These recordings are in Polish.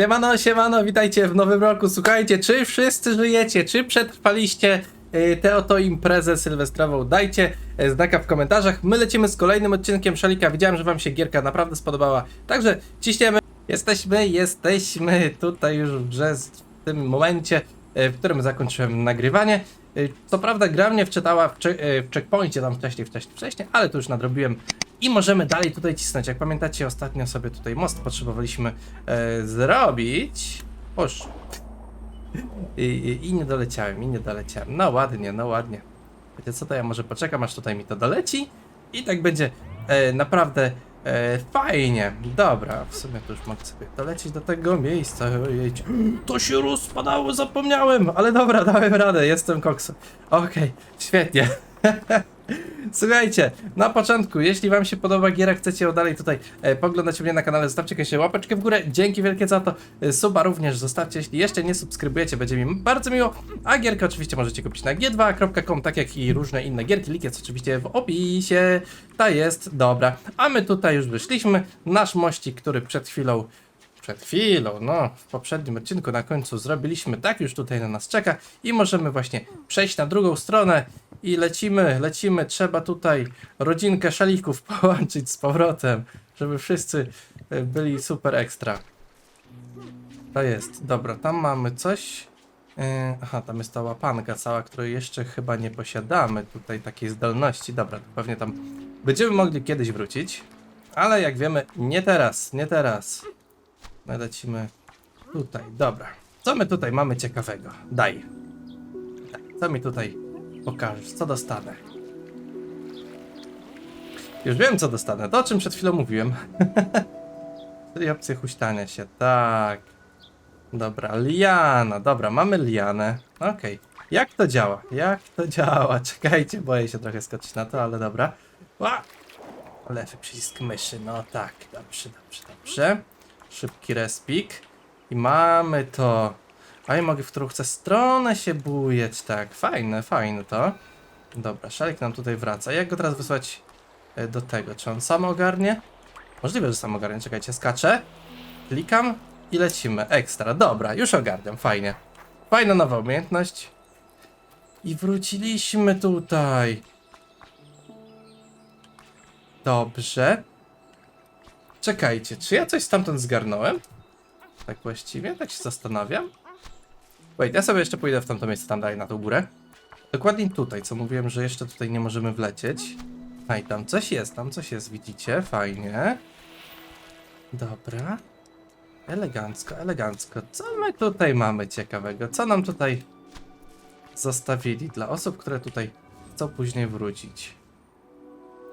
Siemano, siemano, witajcie w nowym roku. Słuchajcie, czy wszyscy żyjecie, czy przetrwaliście y, tę oto imprezę sylwestrową? Dajcie y, znaka w komentarzach. My lecimy z kolejnym odcinkiem Szalika. Widziałem, że wam się gierka naprawdę spodobała. Także ciśniemy. Jesteśmy, jesteśmy tutaj już w w tym momencie, y, w którym zakończyłem nagrywanie. Y, Co prawda gra mnie wczytała w, y, w checkpoincie tam wcześniej, wcześniej, wcześniej, ale to już nadrobiłem i możemy dalej tutaj cisnąć. Jak pamiętacie, ostatnio sobie tutaj most potrzebowaliśmy e, zrobić. Oż. I, i, I nie doleciałem, i nie doleciałem. No ładnie, no ładnie. Wiecie co, to ja może poczekam, aż tutaj mi to doleci i tak będzie e, naprawdę e, fajnie. Dobra, w sumie to już mogę sobie dolecieć do tego miejsca. Ojejcie. To się rozpadało, zapomniałem, ale dobra, dałem radę, jestem koksem. Okej, świetnie. Słuchajcie, na początku, jeśli wam się podoba giera, chcecie ją dalej tutaj e, poglądać u mnie na kanale, zostawcie koniecznie łapeczkę w górę, dzięki wielkie za to, e, suba również zostawcie, jeśli jeszcze nie subskrybujecie, będzie mi bardzo miło, a gierkę oczywiście możecie kupić na g2.com, tak jak i różne inne gierki, link jest oczywiście w opisie, ta jest, dobra, a my tutaj już wyszliśmy, nasz mościk, który przed chwilą przed chwilą, no, w poprzednim odcinku na końcu zrobiliśmy, tak już tutaj na nas czeka i możemy właśnie przejść na drugą stronę i lecimy, lecimy, trzeba tutaj rodzinkę szalików połączyć z powrotem, żeby wszyscy e, byli super ekstra. To jest, dobra, tam mamy coś. E, Aha, tam jest ta łapanka cała, której jeszcze chyba nie posiadamy tutaj takiej zdolności. Dobra, to pewnie tam będziemy mogli kiedyś wrócić, ale jak wiemy, nie teraz, nie teraz. No, lecimy tutaj, dobra. Co my tutaj mamy ciekawego? Daj. Co mi tutaj pokażesz? Co dostanę? Już wiem, co dostanę. To, o czym przed chwilą mówiłem. Czyli opcje huśtania się. Tak. Dobra, liana. Dobra, mamy lianę. Okej. Jak to działa? Jak to działa? Czekajcie, boję się trochę skoczyć na to, ale dobra. Ła! Lewy przycisk myszy. No tak, dobrze, dobrze, dobrze. Szybki respik. I mamy to. A ja mogę w którą chcę stronę się bujać, tak. Fajne, fajne to. Dobra, szalik nam tutaj wraca. Jak go teraz wysłać e, do tego? Czy on sam ogarnie? Możliwe, że sam ogarnie. Czekajcie, skaczę. Klikam i lecimy. Ekstra. Dobra, już ogarniam. Fajnie. Fajna nowa umiejętność. I wróciliśmy tutaj. Dobrze. Czekajcie, czy ja coś stamtąd zgarnąłem? Tak właściwie? Tak się zastanawiam. Wait, ja sobie jeszcze pójdę w tamto miejsce, tam dalej na tą górę. Dokładnie tutaj, co mówiłem, że jeszcze tutaj nie możemy wlecieć. A i tam coś jest, tam coś jest, widzicie? Fajnie. Dobra. Elegancko, elegancko. Co my tutaj mamy ciekawego? Co nam tutaj zostawili dla osób, które tutaj chcą później wrócić?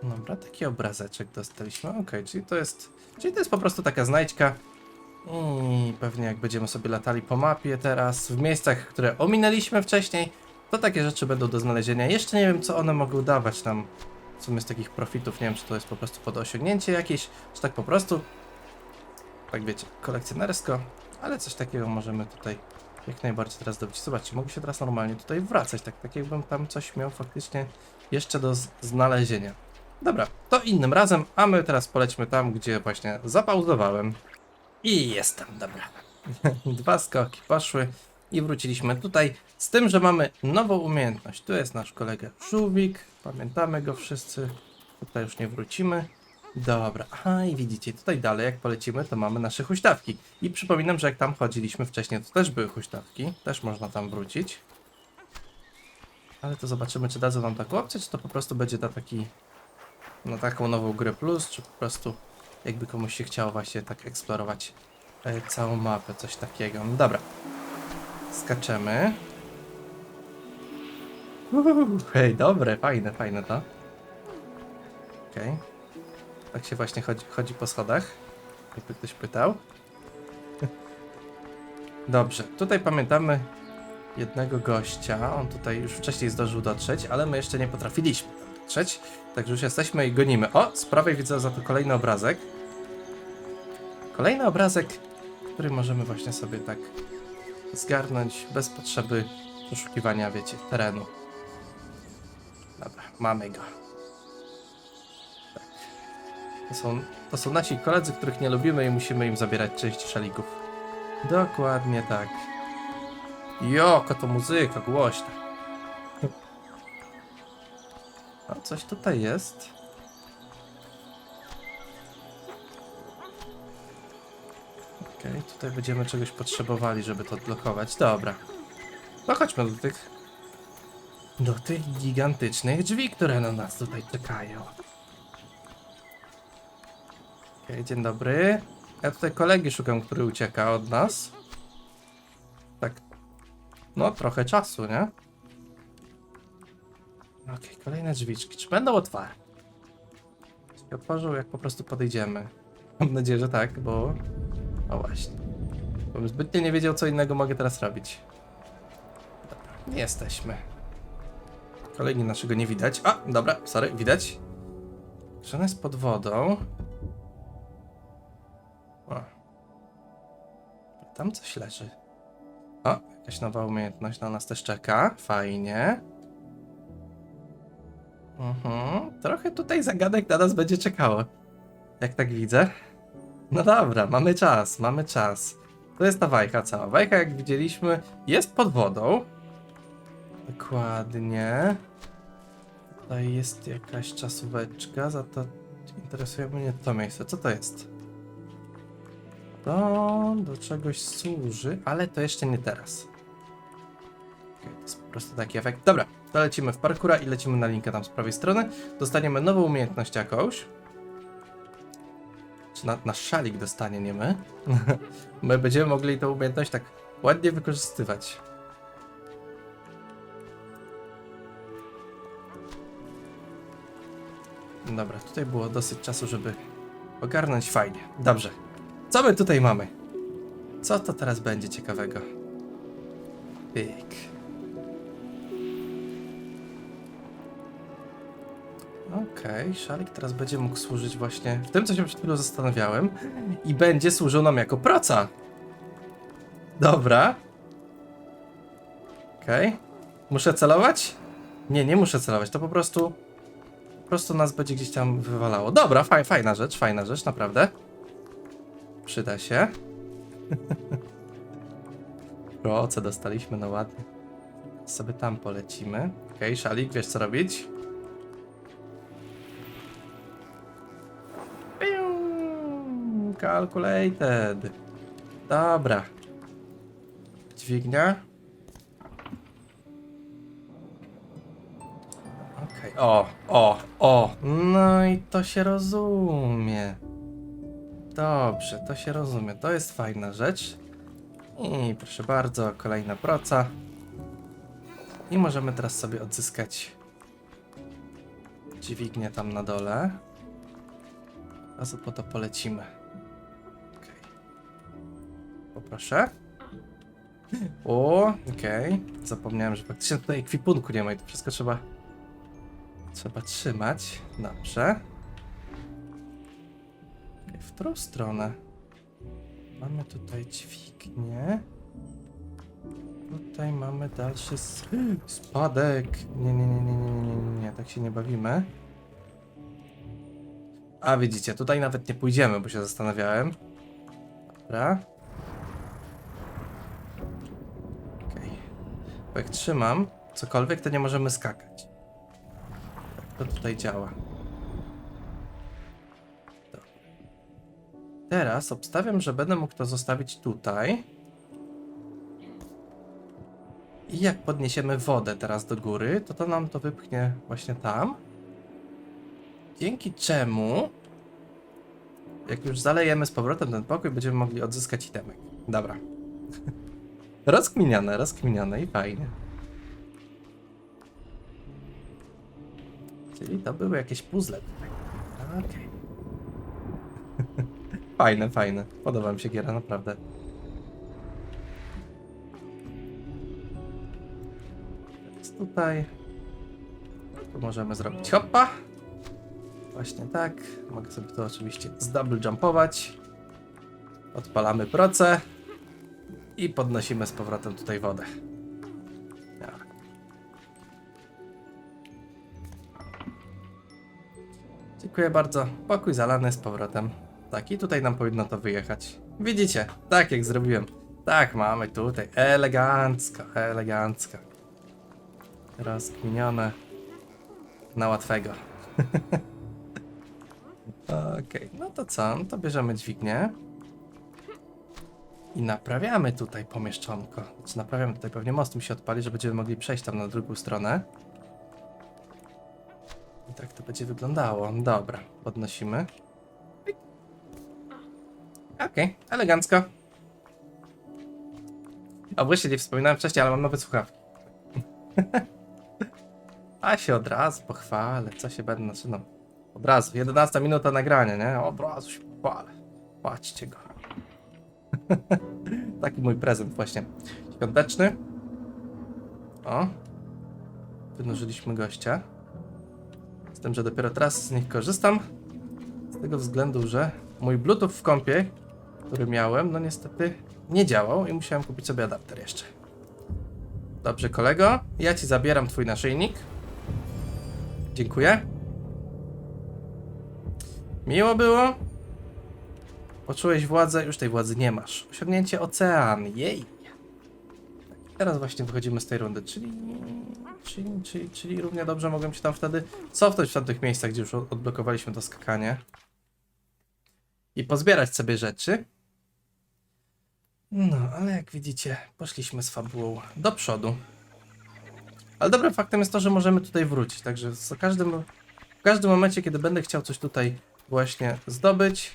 Dobra, taki obrazeczek dostaliśmy. Okej, czyli to jest. Czyli to jest po prostu taka znajdźka. I pewnie jak będziemy sobie latali po mapie teraz, w miejscach, które ominęliśmy wcześniej, to takie rzeczy będą do znalezienia. Jeszcze nie wiem, co one mogą dawać nam w sumie z takich profitów. Nie wiem, czy to jest po prostu pod osiągnięcie jakieś, czy tak po prostu. Tak wiecie, kolekcjonersko, ale coś takiego możemy tutaj jak najbardziej teraz zdobyć. Zobaczcie, mogę się teraz normalnie tutaj wracać, tak, tak jakbym tam coś miał faktycznie jeszcze do znalezienia. Dobra, to innym razem, a my teraz polećmy tam, gdzie właśnie zapauzowałem. I jestem, dobra. Dwa skoki poszły i wróciliśmy tutaj, z tym, że mamy nową umiejętność. Tu jest nasz kolega Żółwik, pamiętamy go wszyscy, tutaj już nie wrócimy. Dobra, aha i widzicie, tutaj dalej jak polecimy, to mamy nasze huśtawki. I przypominam, że jak tam chodziliśmy wcześniej, to też były huśtawki, też można tam wrócić. Ale to zobaczymy, czy dadzą nam taką opcję, czy to po prostu będzie na taki na taką nową grę plus, czy po prostu jakby komuś się chciało właśnie tak eksplorować e, całą mapę, coś takiego. No dobra. Skaczemy. Hej, dobre, fajne, fajne to. Okej. Tak się właśnie chodzi, chodzi po schodach. Jakby ktoś pytał. Dobrze, tutaj pamiętamy jednego gościa. On tutaj już wcześniej zdążył dotrzeć, ale my jeszcze nie potrafiliśmy tam dotrzeć. Także już jesteśmy i gonimy. O, z prawej widzę za to kolejny obrazek. Kolejny obrazek, który możemy właśnie sobie tak zgarnąć bez potrzeby poszukiwania, wiecie, terenu. Dobra, mamy go. To są, to są nasi koledzy, których nie lubimy i musimy im zabierać części szalików. Dokładnie tak. Joko, to muzyka głośna. A coś tutaj jest. Okej, tutaj będziemy czegoś potrzebowali, żeby to odblokować. Dobra. No chodźmy do tych... Do tych gigantycznych drzwi, które na nas tutaj czekają. Okej, dzień dobry. Ja tutaj kolegi szukam, który ucieka od nas. Tak. No, trochę czasu, nie? Okej, kolejne drzwiczki. Czy będą otwarte? Czy otworzą, jak po prostu podejdziemy? Mam nadzieję, że tak, bo... O właśnie. Bym zbytnio nie wiedział, co innego mogę teraz robić. Dobra, nie jesteśmy. Kolegi naszego nie widać. A, dobra, sorry, widać. Ona jest pod wodą. O. Tam coś leży. O, jakaś nowa umiejętność na nas też czeka. Fajnie. Mhm. Trochę tutaj zagadek na nas będzie czekało. Jak tak widzę. No dobra, mamy czas, mamy czas. To jest ta wajcha cała. Wajcha, jak widzieliśmy, jest pod wodą. Dokładnie. Tutaj jest jakaś czasóweczka, za to interesuje mnie to miejsce. Co to jest? To do czegoś służy, ale to jeszcze nie teraz. To jest po prostu taki efekt. Dobra, to lecimy w parkura i lecimy na linkę tam z prawej strony. Dostaniemy nową umiejętność jakąś. Czy na, nasz szalik dostanie, nie my? my będziemy mogli tą umiejętność tak ładnie wykorzystywać. Dobra, tutaj było dosyć czasu, żeby ogarnąć fajnie. Dobrze. Co my tutaj mamy? Co to teraz będzie ciekawego? Pyk. Okej, szalik teraz będzie mógł służyć właśnie w tym, co się przed chwilą zastanawiałem. I będzie służył nam jako proca. Dobra. Okej. Muszę celować? Nie, nie muszę celować, to po prostu... Po prostu nas będzie gdzieś tam wywalało. Dobra, faj, fajna rzecz, fajna rzecz, naprawdę. Przyda się. Proce dostaliśmy, no ładnie. Sobie tam polecimy. Okej, szalik, wiesz co robić? Calculated. Dobra. Dźwignia. Okej, o, o, o. No i to się rozumie. Dobrze, to się rozumie. To jest fajna rzecz. I proszę bardzo, kolejna proca. I możemy teraz sobie odzyskać dźwignię tam na dole. Razu po to polecimy. Okej. Poproszę. O, okej. Zapomniałem, że faktycznie tutaj ekwipunku nie ma i to wszystko trzeba trzeba trzymać. Dobrze. W którą stronę? Mamy tutaj dźwignię. Tutaj mamy dalszy spadek. Nie, nie, nie, nie, nie, nie, nie, nie, tak się nie bawimy. A widzicie, tutaj nawet nie pójdziemy, bo się zastanawiałem. Dobra. Bo jak trzymam cokolwiek, to nie możemy skakać. Jak to tutaj działa? Dobra. Teraz obstawiam, że będę mógł to zostawić tutaj. I jak podniesiemy wodę teraz do góry, to to nam to wypchnie właśnie tam. Dzięki czemu, jak już zalejemy z powrotem ten pokój, będziemy mogli odzyskać itemek. Dobra. rozkminiane, rozkminiane i fajnie. Czyli to były jakieś puzzle tutaj. Okej. fajne, fajne. Podoba mi się giera, naprawdę. Teraz tutaj. Tu możemy zrobić hoppa. Właśnie tak. Mogę sobie to oczywiście zdouble jumpować. Odpalamy proce. I podnosimy z powrotem tutaj wodę. Dziękuję bardzo. Pokój zalany z powrotem. Tak, i tutaj nam powinno to wyjechać. Widzicie, tak jak zrobiłem. Tak, mamy tutaj. Elegancko, elegancko. Rozkminione. Na łatwego. Okej, no to co? No to bierzemy dźwignię. I naprawiamy tutaj pomieszczonko. Znaczy naprawiamy tutaj pewnie most mi się odpali, że będziemy mogli przejść tam na drugą stronę. I tak to będzie wyglądało. Dobra, podnosimy. Okej, elegancko. A właśnie nie wspominałem wcześniej, ale mam nowe słuchawki. A się od razu pochwalę, co się będę, znaczy no, od razu, 11 minuta nagrania, nie? Od razu się pochwalę. Patrzcie go. Taki mój prezent właśnie. Świąteczny. O. Wynurzyliśmy gościa. Z tym, że dopiero teraz z nich korzystam. Z tego względu, że mój Bluetooth w kompie, który miałem, no niestety nie działał i musiałem kupić sobie adapter jeszcze. Dobrze, kolego. Ja ci zabieram twój naszyjnik. Dziękuję. Miło było. Poczułeś władzę, już tej władzy nie masz. Osiągnięcie ocean, jej. Teraz właśnie wychodzimy z tej rundy, czyli, czyli, czyli, czyli równie dobrze mogłem się tam wtedy cofnąć w tamtych miejscach, gdzie już od- odblokowaliśmy to skakanie. I pozbierać sobie rzeczy. No, ale jak widzicie, poszliśmy z fabułą do przodu. Ale dobrym faktem jest to, że możemy tutaj wrócić, także za każdym, w każdym momencie, kiedy będę chciał coś tutaj właśnie zdobyć,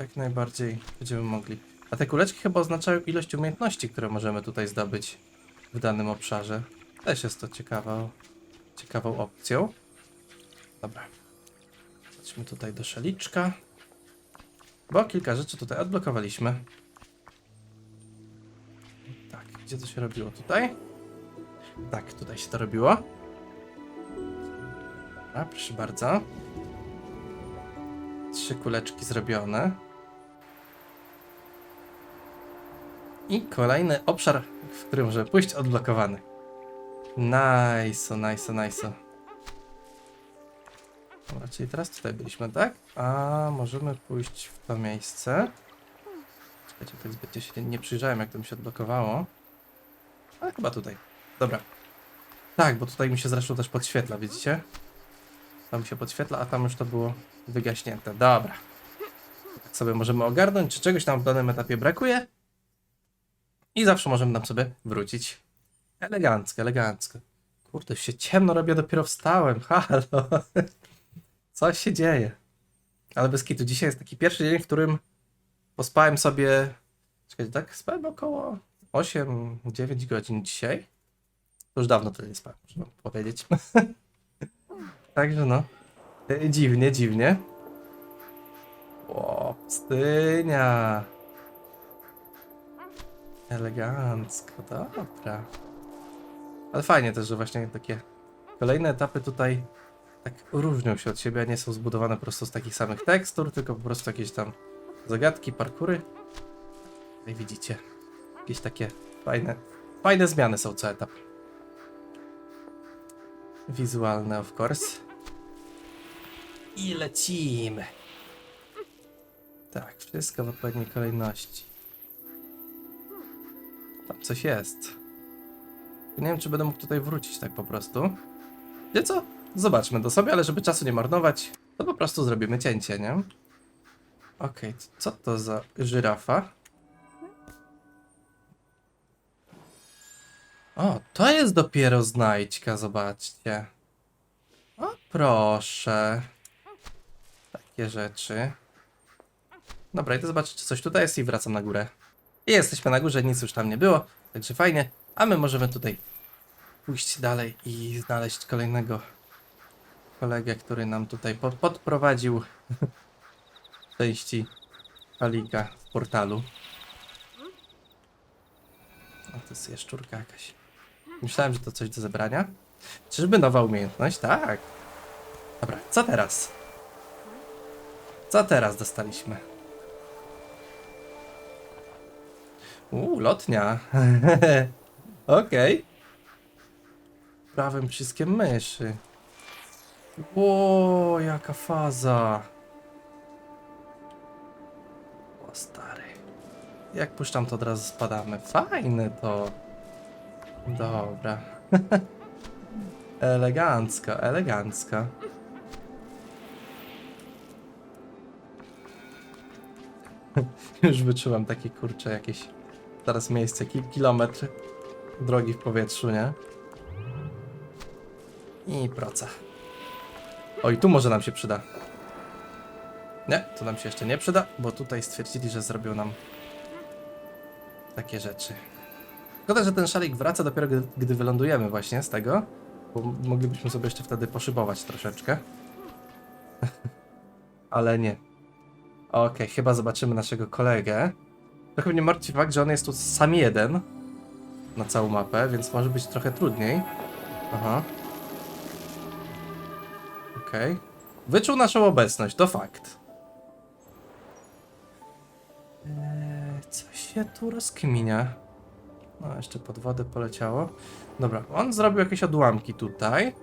jak najbardziej będziemy mogli. A te kuleczki chyba oznaczają ilość umiejętności, które możemy tutaj zdobyć w danym obszarze. Też jest to ciekawą, ciekawą opcją. Dobra. Chodźmy tutaj do szaliczka. Bo kilka rzeczy tutaj odblokowaliśmy. Tak, gdzie to się robiło? Tutaj? Tak, tutaj się to robiło. Dobra, proszę bardzo. Trzy kuleczki zrobione. I kolejny obszar, w którym możemy pójść, odblokowany. Nice, nice, nice. Dobra, czyli teraz tutaj byliśmy, tak? A możemy pójść w to miejsce. Czekajcie, tak zbytnio się nie przyjrzałem, jak to mi się odblokowało. Ale chyba tutaj. Dobra. Tak, bo tutaj mi się zresztą też podświetla, widzicie? Tam się podświetla, a tam już to było wygaśnięte. Dobra. Tak sobie możemy ogarnąć, czy czegoś nam w danym etapie brakuje. I zawsze możemy tam sobie wrócić. Elegancko, elegancko. Kurde, już się ciemno robię, dopiero wstałem. Halo. Co się dzieje? Ale bez kitu, dzisiaj jest taki pierwszy dzień, w którym pospałem sobie... Czekajcie, tak? Spałem około 8-9 godzin dzisiaj. To już dawno tyle nie spałem, można powiedzieć. Także no. E, Dziwnie, dziwnie. O, pustynia. Elegancko, dobra. Ale fajnie też, że właśnie takie kolejne etapy tutaj tak różnią się od siebie, nie są zbudowane prostu z takich samych tekstur, tylko po prostu jakieś tam zagadki, parkury. I widzicie, jakieś takie fajne, fajne zmiany są co etap. Wizualne, of course. I lecimy. Tak, wszystko w odpowiedniej kolejności. Tam coś jest. Nie wiem, czy będę mógł tutaj wrócić tak po prostu. Wie co? Zobaczmy to sobie, ale żeby czasu nie marnować, to po prostu zrobimy cięcie, nie? Okej, co to za żyrafa? O, to jest dopiero znajdźka, zobaczcie. O, proszę. Takie rzeczy. Dobra, idę zobaczyć, czy coś tutaj jest i wracam na górę. I jesteśmy na górze, nic już tam nie było, także fajnie. A my możemy tutaj pójść dalej i znaleźć kolejnego kolegę, który nam tutaj pod, podprowadził części palika w portalu. O, to jest jaszczurka jakaś. Myślałem, że to coś do zebrania. Czyżby nowa umiejętność? Tak. Dobra, co teraz? Co teraz dostaliśmy? Uuu, lotnia. Okej. Prawym przyciskiem myszy. Ło, jaka faza. O stary. Jak puszczam, to od razu spadamy. Fajne to. Dobra. elegancko, elegancko. Już wyczułam takie kurcze jakieś teraz miejsce, ki kilometr drogi w powietrzu, nie? I proca. Oj, tu może nam się przyda. Nie, to nam się jeszcze nie przyda, bo tutaj stwierdzili, że zrobią nam takie rzeczy. Szkoda, że ten szalik wraca dopiero gdy, gdy wylądujemy właśnie z tego, bo moglibyśmy sobie jeszcze wtedy poszybować troszeczkę. Ale nie. Okej, chyba zobaczymy naszego kolegę. Trochę mnie martwi fakt, że on jest tu sam jeden na całą mapę, więc może być trochę trudniej. Aha. Okej. Wyczuł naszą obecność, to fakt. Eee, co się tu rozkminia? No, jeszcze pod wodę poleciało. Dobra, on zrobił jakieś odłamki tutaj.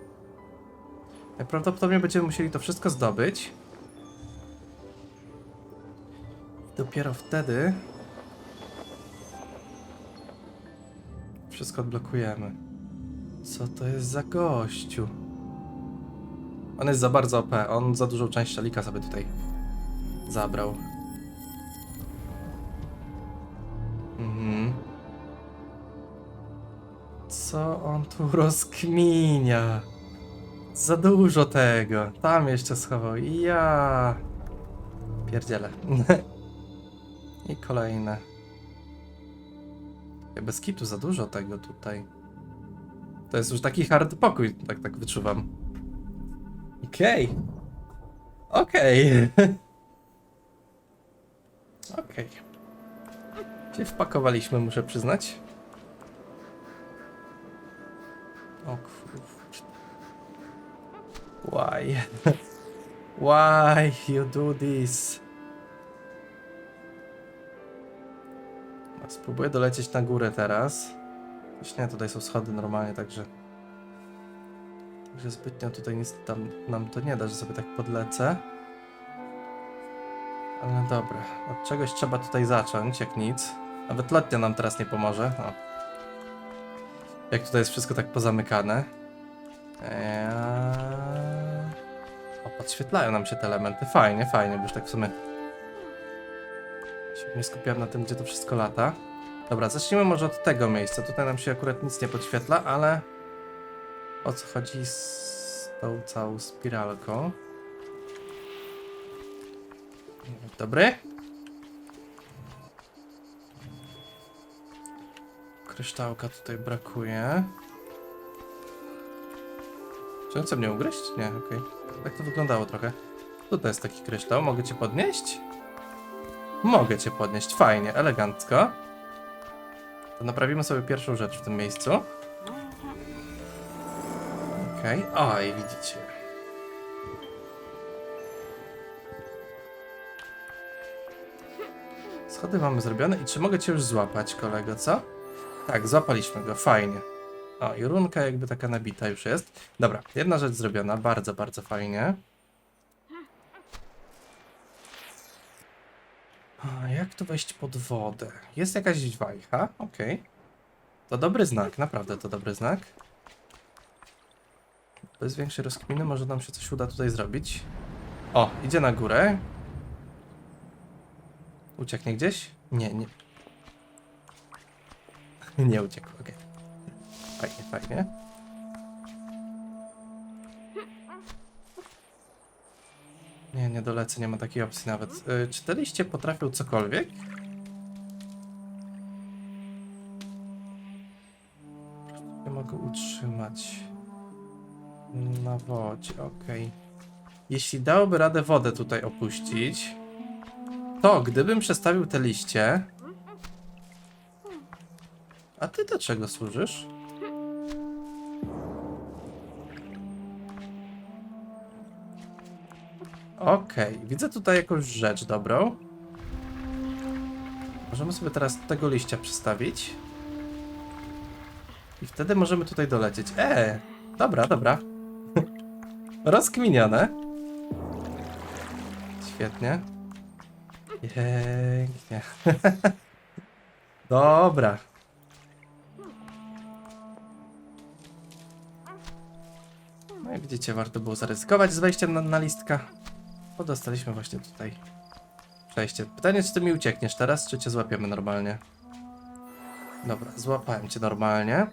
Najprawdopodobniej będziemy musieli to wszystko zdobyć. Dopiero wtedy wszystko odblokujemy. Co to jest za gościu? On jest za bardzo OP. On za dużą część szalika sobie tutaj zabrał. Mhm. Co on tu rozkminia? Za dużo tego. Tam jeszcze schował. Ja. Pierdziele. I kolejne. Ja Bez kitu za dużo tego tutaj. To jest już taki hard pokój, tak tak wyczuwam. Okej. Okej. Okej. Się wpakowaliśmy, muszę przyznać. O kurczę. Why? Why you do this? Spróbuję dolecieć na górę teraz. Już nie, tutaj są schody normalnie, także... Także zbytnio tutaj nic tam nam to nie da, że sobie tak podlecę. Ale dobra, od czegoś trzeba tutaj zacząć, jak nic. Nawet lotnia nam teraz nie pomoże. O. Jak tutaj jest wszystko tak pozamykane. Eee... O, podświetlają nam się te elementy. Fajnie, fajnie, bo już tak w sumie się nie skupiam na tym, gdzie to wszystko lata. Dobra, zacznijmy może od tego miejsca. Tutaj nam się akurat nic nie podświetla, ale o co chodzi z tą całą spiralką? Dobry. Kryształka tutaj brakuje. Czy on chce mnie ugryźć? Nie, okej. Tak to wyglądało trochę. Tutaj jest taki kryształ. Mogę cię podnieść? Mogę cię podnieść. Fajnie, elegancko. To naprawimy sobie pierwszą rzecz w tym miejscu. Okej. Oj, widzicie. Schody mamy zrobione i czy mogę cię już złapać, kolego, co? Tak, złapaliśmy go, fajnie. O, i runka jakby taka nabita już jest. Dobra, jedna rzecz zrobiona, bardzo, bardzo fajnie. A, jak tu wejść pod wodę? Jest jakaś wajcha, okej. To dobry znak, naprawdę to dobry znak. Bez większej rozkminy może nam się coś uda tutaj zrobić. O, idzie na górę. Ucieknie gdzieś? Nie, nie. Nie uciekł, okej. Fajnie, fajnie. Nie, nie dolecę, nie ma takiej opcji nawet. Y, czy te liście potrafią cokolwiek? Nie mogę utrzymać na wodzie, okej. Jeśli dałoby radę wodę tutaj opuścić, to gdybym przestawił te liście... A ty do czego służysz? Okej, widzę tutaj jakąś rzecz dobrą. Możemy sobie teraz tego liścia przestawić. I wtedy możemy tutaj dolecieć. E, dobra, dobra. Rozkminione. Świetnie. Pięknie. Dobra. No jak widzicie, warto było zaryzykować z wejściem na, na listka. Bo dostaliśmy właśnie tutaj przejście. Pytanie, czy ty mi uciekniesz teraz, czy cię złapiemy normalnie? Dobra, złapałem cię normalnie.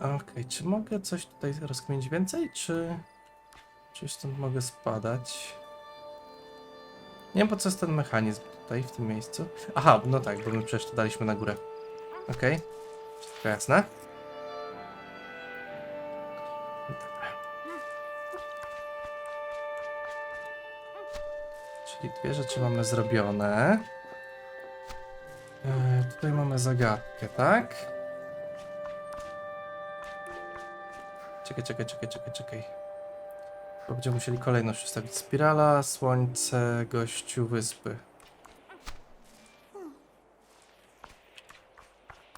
Okej, czy mogę coś tutaj rozkminić więcej, czy... Czy stąd mogę spadać? Nie wiem po co jest ten mechanizm tutaj, w tym miejscu. Aha, no tak, bo my przecież to daliśmy na górę. Okej, wszystko jasne. Czyli dwie rzeczy mamy zrobione. E, tutaj mamy zagadkę, tak? Czekaj, czekaj, czekaj, czekaj, czekaj. Bo będziemy musieli kolejność ustawić. Spirala, słońce, gościu, wyspy.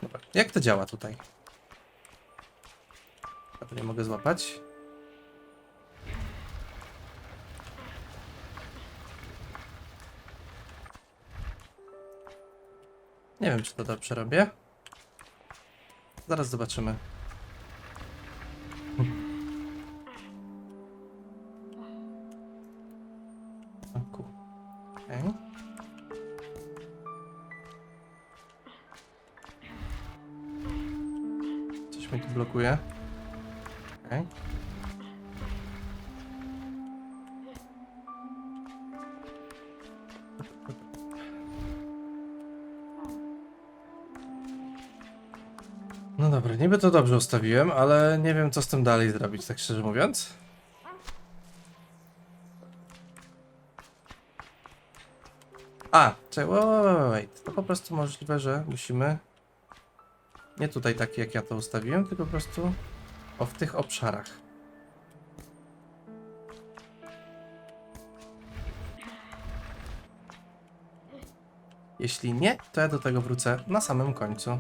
Dobra, jak to działa tutaj? A to nie mogę złapać. Nie wiem, czy to dobrze robię. Zaraz zobaczymy. Coś mnie tu blokuje. Okej. Niby to dobrze ustawiłem, ale nie wiem co z tym dalej zrobić, tak szczerze mówiąc. A, czekaj, wait, wait. To po prostu możliwe, że musimy nie tutaj tak jak ja to ustawiłem, tylko po prostu o w tych obszarach. Jeśli nie, to ja do tego wrócę na samym końcu.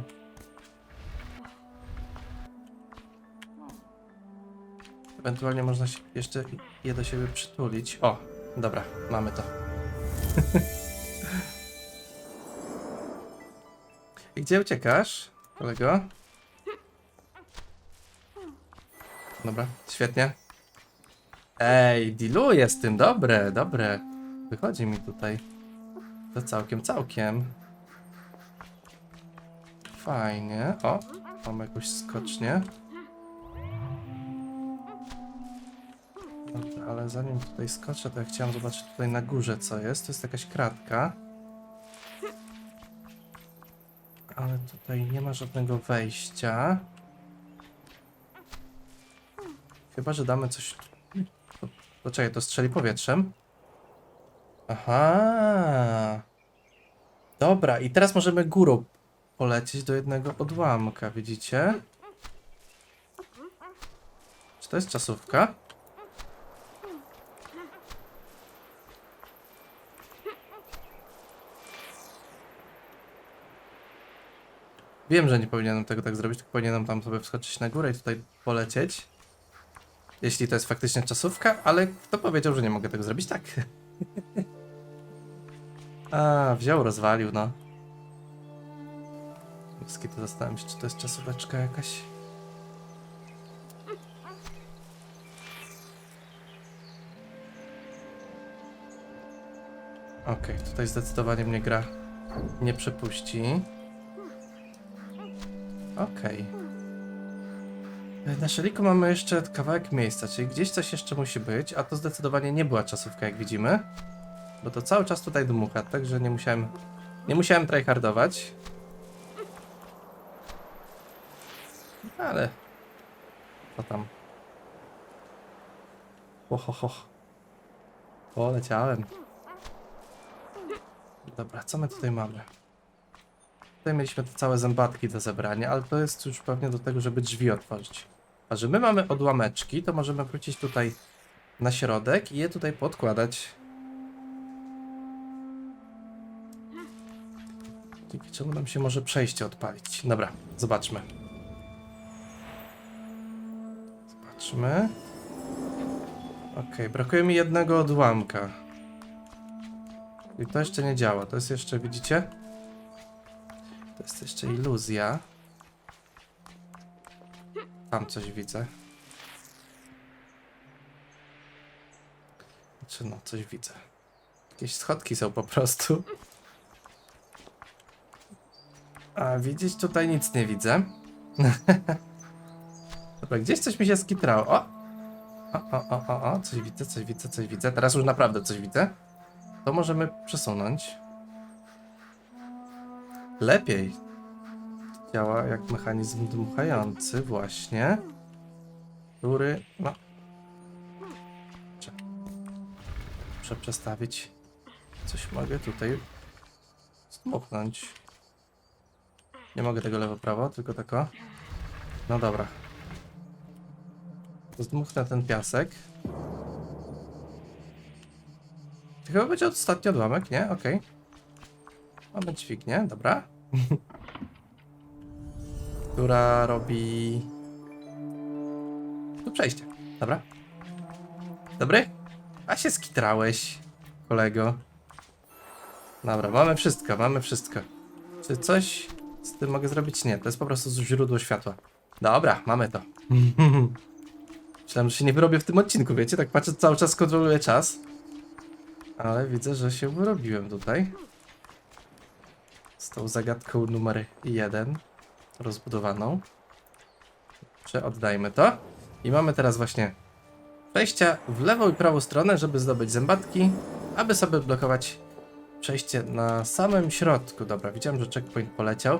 Ewentualnie można się jeszcze je do siebie przytulić. O, dobra, mamy to. I gdzie uciekasz, kolego? Dobra, świetnie. Ej, dealuję z tym, dobre, dobre. Wychodzi mi tutaj. To całkiem, całkiem. Fajnie. O, mamy jakąś skocznię. Ale zanim tutaj skoczę, to ja chciałem zobaczyć tutaj na górze co jest. To jest jakaś kratka. Ale tutaj nie ma żadnego wejścia. Chyba, że damy coś... To, to czekaj, to strzeli powietrzem. Aha. Dobra, i teraz możemy górą polecieć do jednego odłamka, widzicie? Czy to jest czasówka? Wiem, że nie powinienem tego tak zrobić, tylko powinienem tam sobie wskoczyć na górę i tutaj polecieć. Jeśli to jest faktycznie czasówka, ale kto powiedział, że nie mogę tego zrobić? Tak. A, wziął, rozwalił, no. Wszystkie to zastanawiam się, czy to jest czasóweczka jakaś. Okej, tutaj zdecydowanie mnie gra nie przepuści. Okej. Na szeliku mamy jeszcze kawałek miejsca, czyli gdzieś coś jeszcze musi być, a to zdecydowanie nie była czasówka, jak widzimy. Bo to cały czas tutaj dmucha, także nie musiałem... Nie musiałem tryhardować. Ale... Co tam? Ohoho. Poleciałem. Dobra, co my tutaj mamy? Tutaj mieliśmy te całe zębatki do zebrania, ale to jest już pewnie do tego, żeby drzwi otworzyć. A że my mamy odłameczki, to możemy wrócić tutaj na środek i je tutaj podkładać. Dzięki czemu nam się może przejście odpalić. Dobra, zobaczmy. Zobaczmy. Okej, brakuje mi jednego odłamka. I to jeszcze nie działa. To jest jeszcze, widzicie? Jest jeszcze iluzja. Tam coś widzę. Znaczy no, coś widzę. Jakieś schodki są po prostu. A widzieć tutaj nic nie widzę. Dobra, gdzieś coś mi się skitrało. O! O, o, o, o, o, coś widzę, coś widzę, coś widzę. Teraz już naprawdę coś widzę. To możemy przesunąć. Lepiej. Działa jak mechanizm dmuchający, właśnie. Który, no. Muszę- przestawić. Coś mogę tutaj zdmuchnąć. Nie mogę tego lewo-prawo, tylko tako. No dobra. Zdmuchnę ten piasek. To chyba będzie ostatni odłamek, nie? Okej. Mamy dźwignię, dobra. Która robi... Tu przejście, dobra. Dobry? A się skitrałeś, kolego. Dobra, mamy wszystko, mamy wszystko. Czy coś z tym mogę zrobić? Nie, to jest po prostu źródło światła. Dobra, mamy to. Myślałem, że się nie wyrobię w tym odcinku, wiecie? Tak patrzę, cały czas kontroluję czas. Ale widzę, że się wyrobiłem tutaj. Z tą zagadką numer jeden rozbudowaną. Przeoddajmy to. I mamy teraz właśnie przejścia w lewą i prawą stronę, żeby zdobyć zębatki, aby sobie blokować przejście na samym środku. Dobra, widziałem, że checkpoint poleciał.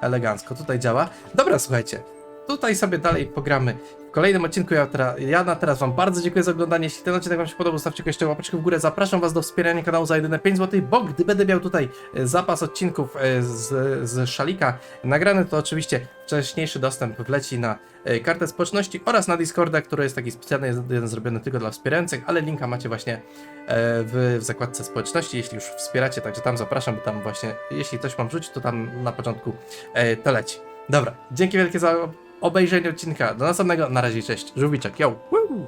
Elegancko, tutaj działa. Dobra, słuchajcie, tutaj sobie dalej pogramy kolejnym odcinku. Ja, teraz, ja na teraz Wam bardzo dziękuję za oglądanie. Jeśli ten odcinek Wam się podobał, stawcie jeszcze łapeczkę w górę. Zapraszam Was do wspierania kanału za jedyne 5 zł, bo gdy będę miał tutaj e, zapas odcinków e, z, z Szalika nagrany, to oczywiście wcześniejszy dostęp wleci na e, kartę społeczności oraz na Discorda, który jest taki specjalny, jeden zrobiony tylko dla wspierających, ale linka macie właśnie w, w zakładce społeczności, jeśli już wspieracie, także tam zapraszam, bo tam właśnie, jeśli coś mam rzucić, to tam na początku to leci. Dobra, dzięki wielkie za obejrzenie odcinka. Do następnego, na razie, cześć. Żółwiczek, yo! Woo!